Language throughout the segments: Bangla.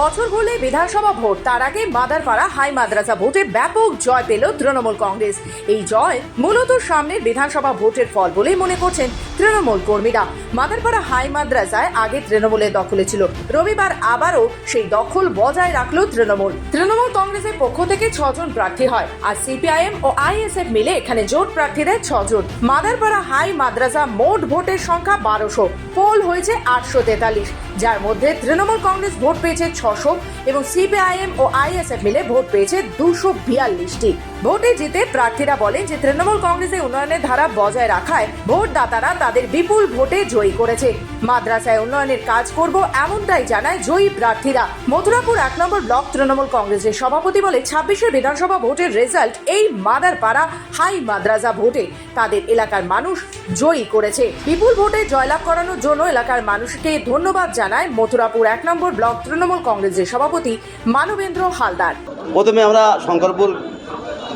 বছর হলে বিধানসভা ভোট, তার আগে মাদারপাড়া হাই মাদ্রাসা ভোটে ব্যাপক জয় পেল তৃণমূল কংগ্রেস। এই জয় মূলত সামনের বিধানসভা ভোটের ফল বলেই মনে করছেন তৃণমূল কর্মীরা মাদারপাড়া হাই মাদ্রাসায় আগে তৃণমূলের দখলে ছিল। রবিবার আবারও সেই দখল বজায় রাখল তৃণমূল। তৃণমূল কংগ্রেসের পক্ষ থেকে ছজন প্রার্থী হয়। আর সিপিআইএম ও আইএসএফ মিলে এখানে জোট প্রার্থী দেয় ছজন। মাদারপাড়া হাই মাদ্রাসা মোট ভোটের সংখ্যা বারোশো। পোল হয়েছে আটশো তেতাল্লিশ। যার মধ্যে তৃণমূল কংগ্রেস ভোট পেয়েছে ছশো এবং সিপিআইএম ও আইএসএফ মিলে ভোট পেয়েছে দুশো বিয়াল্লিশটি। ভোটে জিতে প্রার্থীরা বলেন যে তৃণমূল কংগ্রেসের উন্নয়নের ধারা বজায় রাখায় ভোটদাতারা তাদের বিপুল ভোটে জয়ী করেছে। মাদ্রাসায় উন্নয়নের কাজ করব এমনটাই জানায় জয়ী প্রার্থীরা। মথুরাপুর এক নম্বর ব্লক তৃণমূল কংগ্রেসের সভাপতি বলে ছাব্বিশের বিধানসভা ভোটের রেজাল্ট এই মাদারপাড়া হাই মাদ্রাসা ভোটে। তাদের এলাকার মানুষ জয়ী করেছে। বিপুল ভোটে জয়লাভ করানোর জন্য এলাকার মানুষকে ধন্যবাদ জানায় মথুরাপুর এক নম্বর ব্লক তৃণমূল কংগ্রেসের সভাপতি মানবেন্দ্র হালদার। প্রথমে আমরা শঙ্করপুর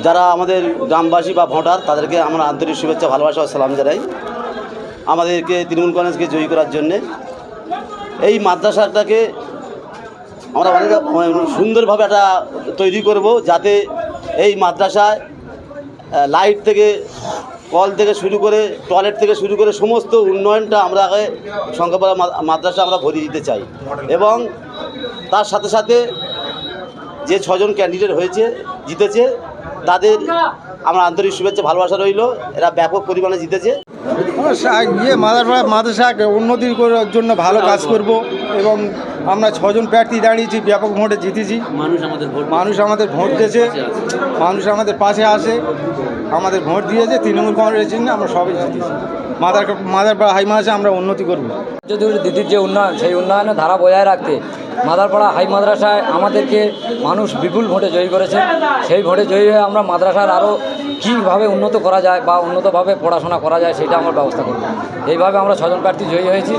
যারা আমাদের গ্রামবাসী বা ভোটার, তাদেরকে আমরা আন্তরিক শুভেচ্ছা, ভালোবাসা ও সালাম জানাই। আমাদেরকে তৃণমূল কংগ্রেসকে জয়ী করার জন্যে। এই মাদ্রাসাটাকে আমরা অনেক সুন্দরভাবে একটা তৈরি করব যাতে এই মাদ্রাসায় লাইট থেকে, কল থেকে শুরু করে টয়লেট থেকে শুরু করে সমস্ত উন্নয়নটা আমরা আগে শঙ্করপাড়া মাদ্রাসা আমরা ভরিয়ে দিতে চাই। এবং তার সাথে সাথে যে ছজন ক্যান্ডিডেট হয়েছে, জিতেছে, তাদের আমার আন্তরিক শুভেচ্ছা, ভালোবাসা রইল। এরা ব্যাপক পরিমাণে জিতেছে। ইয়ে মাদারপাড়া মাদ্রাসাকে উন্নতি করার জন্য ভালো কাজ করব এবং আমরা ছজন প্রার্থী দাঁড়িয়েছি ব্যাপক ভোটে জিতেছি। মানুষ আমাদের ভোট মানুষ আমাদের ভোট দিয়েছে। মানুষ আমাদের পাশে আসে আমাদের ভোট দিয়েছে তৃণমূল কংগ্রেসের জন্য আমরা সবাই জিতেছি। মাদার মাদারপাড়া হাই মাসে আমরা উন্নতি করব। যদি দিদির যে উন্নয়ন সেই উন্নয়নের ধারা বজায় রাখতে মাদারপাড়া হাই মাদ্রাসায় আমাদেরকে মানুষ বিপুল ভোটে জয়ী করেছে। সেই ভোটে জয়ী হয়ে আমরা মাদ্রাসার আরও কীভাবে উন্নত করা যায় বা উন্নতভাবে পড়াশোনা করা যায় সেটা আমরা ব্যবস্থা করব। এইভাবে আমরা ছজন প্রার্থী জয়ী হয়েছি।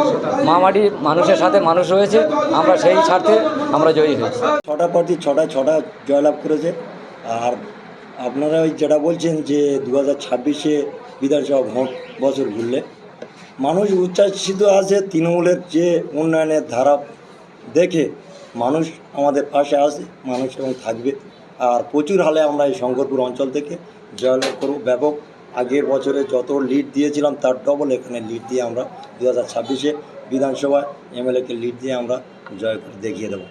মামাটির মানুষের সাথে মানুষ রয়েছে। আমরা সেই স্বার্থে আমরা জয়ী হয়েছি। ছটা প্রার্থী ছটা ছটা জয়লাভ করেছে। আর আপনারা ওই যেটা বলছেন যে দু হাজার ছাব্বিশে বিধানসভা ভোট বছর ঘুরলে, মানুষ উচ্ছ্বাসিত আছে তৃণমূলের যে উন্নয়নের ধারা দেখে মানুষ আমাদের পাশে আসে মানুষ এবং থাকবে। আর প্রচুর হালে আমরা এই শঙ্করপুর অঞ্চল থেকে জয়লাভ করব। ব্যাপক আগের বছরে যত লিড দিয়েছিলাম, তার ডবল এখানে লিড দিয়ে আমরা দু হাজার ছাব্বিশে বিধানসভায় এমএলএকে লিড দিয়ে আমরা জয় করে দেখিয়ে দেবো।